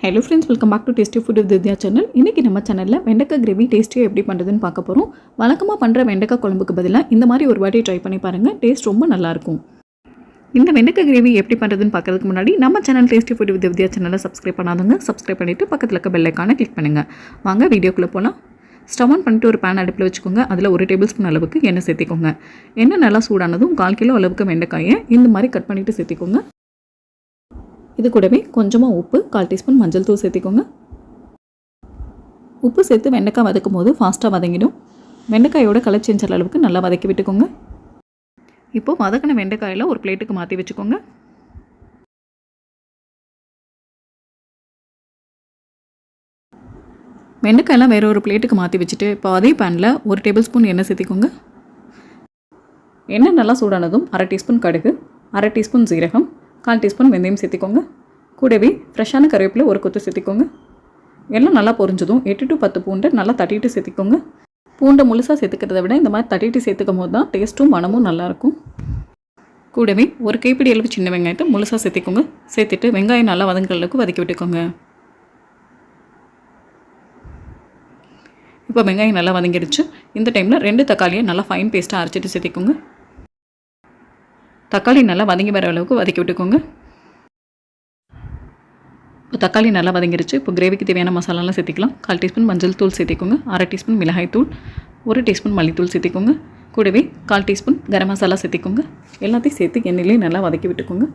Hello friends welcome back to tasty food with Vidya channel இன்றைக்கி நம்ம சேனலில் வெண்டைக்காய் கிரேவி டேஸ்ட்டியாக எப்படி பண்ணுறதுன்னு பார்க்க போகிறோம் வழக்கமாக பண்ணுற வெண்டைக்காய் குழம்புக்கு பதிலாக இந்த மாதிரி ஒரு வாட்டி ட்ரை பண்ணி பாருங்கள் டேஸ்ட் ரொம்ப நல்லாயிருக்கும் இந்த வெண்டைக்காய் கிரேவி எப்படி பண்ணுறதுன்னு பார்க்கறதுக்கு முன்னாடி நம்ம channel tasty food with Vidya சேனலை சப்ஸ்கிரைப் பண்ணாதவங்க சப்ஸ்கிரைப் பண்ணிவிட்டு பக்கத்தில் இருக்க பெல்லைக்கான கிளிக் பண்ணுங்கள் வாங்க வீடியோக்குள்ளே போகலாம் ஸ்டவ் ஆன் பண்ணிட்டு ஒரு பேன் அடுப்பில் வச்சுக்கோங்க. அதில் ஒரு டேபிள் ஸ்பூன் அளவுக்கு எண்ணெய் சேர்த்திக்கோங்க. எண்ணெய் நல்லா சூடானதும் கால் கிலோ அளவுக்கு வெண்டைக்காயை இந்த மாதிரி கட் பண்ணிவிட்டு சேர்த்திக்கோங்க. இது கூடவே கொஞ்சமாக உப்பு கால் டீஸ்பூன் மஞ்சள் தூள் சேர்த்திக்கோங்க. உப்பு சேர்த்து வெண்டைக்காய் வதக்கும் போது ஃபாஸ்ட்டாக வதங்கிடும். வெண்டைக்காயோட கலர் சேஞ்ச் அளவுக்கு நல்லா வதக்கி விட்டுக்கோங்க. இப்போது வதக்கின வெண்டைக்காயில் ஒரு பிளேட்டுக்கு மாற்றி வச்சுக்கோங்க. வெண்டைக்காயெல்லாம் வேறு ஒரு பிளேட்டுக்கு மாற்றி வச்சுட்டு இப்போ அதே பேனில் ஒரு டேபிள் ஸ்பூன் எண்ணெய் சேர்த்திக்கோங்க. எண்ணெய் நல்லா சூடானதும் அரை டீஸ்பூன் கடுகு அரை டீஸ்பூன் சீரகம் கால் டீஸ்பூன் வெந்தயம் சேர்த்திக்கோங்க. கூடவே ஃப்ரெஷ்ஷான கருவேப்பிலை ஒரு கொத்து சேர்த்திக்கோங்க. எல்லாம் நல்லா பொரிஞ்சதும் எட்டு டு பத்து பூண்டை நல்லா தட்டிட்டு சேர்த்திக்கோங்க. பூண்டை முழுசாக சேர்த்துக்கிறத விட இந்த மாதிரி தட்டிட்டு சேர்த்துக்கும் போது தான் டேஸ்ட்டும் மனமும் நல்லாயிருக்கும் கூடவே ஒரு கைப்பிடி அளவு சின்ன வெங்காயத்தை முழுசாக சேர்த்திக்கோங்க. சேர்த்துட்டு வெங்காயம் நல்லா வதங்குற வதக்கி விட்டுக்கோங்க. இப்போ வெங்காயம் நல்லா வதங்கிடுச்சு. இந்த டைமில் ரெண்டு தக்காளியை நல்லா ஃபைன் பேஸ்ட்டாக அரைச்சிட்டு சேர்த்திக்கோங்க. தக்காளி நல்லா வதங்கி வர அளவுக்கு வதக்கி விட்டுக்கோங்க. இப்போ தக்காளி நல்லா வதங்கிருச்சு. இப்போ கிரேவிக்கு தேவையான மசாலாலாம் சேர்த்திக்கலாம். கால் டீஸ்பூன் மஞ்சள் தூள் சேர்த்திக்கோங்க. அரை டீஸ்பூன் மிளகாய் தூள். ஒரு டீஸ்பூன் மல்லித்தூள் சேர்த்திக்கோங்க. கூடவே கால் டீஸ்பூன் கரம் மசாலா சேர்த்திக்கோங்க. எல்லாத்தையும் சேர்த்து எண்ணெயிலே நல்லா வதக்கி விட்டுக்கோங்க.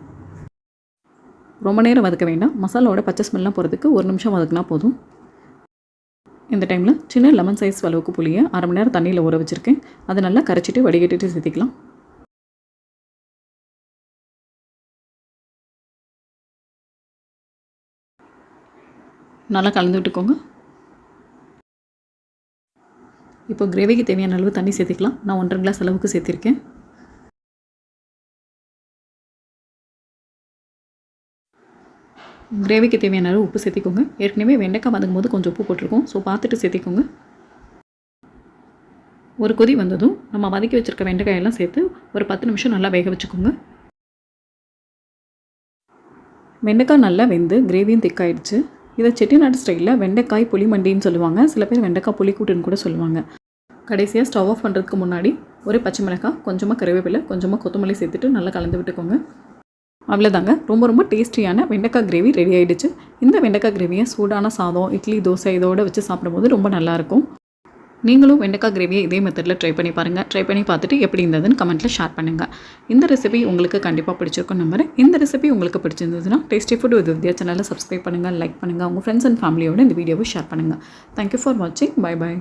ரொம்ப நேரம் வதக்க வேண்டாம். மசாலாவோட பச்சை ஸ்மெல்லாம் போகிறதுக்கு ஒரு நிமிஷம் வதக்குனா போதும். இந்த டைமில் சின்ன லெமன் சைஸ் அளவுக்கு புளியை அரை மணி நேரம் தண்ணியில் ஊற வச்சுருக்கேன். அதை நல்லா கரைச்சிட்டு வடிகட்டிட்டு சேர்த்திக்கலாம். நல்லா கலந்து விட்டுக்கோங்க. இப்போ கிரேவிக்கு தேவையான அளவு தண்ணி சேர்த்திக்கலாம். நான் ஒன்றரை கிளாஸ் அளவுக்கு சேர்த்திருக்கேன். கிரேவிக்கு தேவையான அளவு உப்பு சேர்த்திக்கோங்க. ஏற்கனவே வெண்டைக்காய் வதங்கும் போது கொஞ்சம் உப்பு போட்டிருக்கோம். ஸோ பார்த்துட்டு சேர்த்திக்கோங்க. ஒரு கொதி வந்ததும் நம்ம வதக்கி வச்சுருக்க வெண்டைக்காயெல்லாம் சேர்த்து ஒரு பத்து நிமிஷம் நல்லா வேக வச்சுக்கோங்க. வெண்டைக்காய் நல்லா வெந்து கிரேவியும் திக்காயிடுச்சு இதை செட்டிநாடு ஸ்டைலில் வெண்டைக்காய் புளி மண்டின்னு சொல்லுவாங்க. சில பேர் வெண்டைக்காய் புளிக்கூட்டுன்னு கூட சொல்லுவாங்க. கடைசியாக ஸ்டவ் ஆஃப் பண்ணுறதுக்கு முன்னாடி ஒரு பச்சை மிளகாய் கொஞ்சமாக கருவேப்பிலை கொஞ்சமாக கொத்தமல்லி சேர்த்துட்டு நல்லா கலந்து விட்டுக்கோங்க. அவ்வளோதாங்க ரொம்ப ரொம்ப டேஸ்டியான வெண்டைக்காய் கிரேவி ரெடி ஆகிடுச்சு இந்த வெண்டைக்காய் கிரேவியை சூடான சாதம் இட்லி தோசை இதோடு வச்சு சாப்பிடும்போது ரொம்ப நல்லாயிருக்கும் நீங்களும் வெண்டைக்காய் கிரேவியை இதே மெத்தடில் ட்ரை பண்ணி பாருங்கள் ட்ரை பண்ணி பார்த்துட்டு எப்படி இருந்ததுன்னு கமெண்ட்டில் ஷேர் பண்ணுங்கள் இந்த ரெசிபி உங்களுக்கு கண்டிப்பாக பிடிச்சிருக்கும் நம்புறேன். இந்த ரெசிபி உங்களுக்கு பிடிச்சிருந்ததுன்னா டேஸ்டி ஃபுட் வித் வித்யா சேனலில் சப்ஸ்கிரைப் பண்ணுங்கள் லைக் பண்ணுங்கள் உங்கள் ஃப்ரெண்ட்ஸ் அண்ட் ஃபேமிலியோட இந்த வீடியோவை ஷேர் பண்ணுங்கள் தேங்க்யூ ஃபார் வாட்சிங் பை பாய்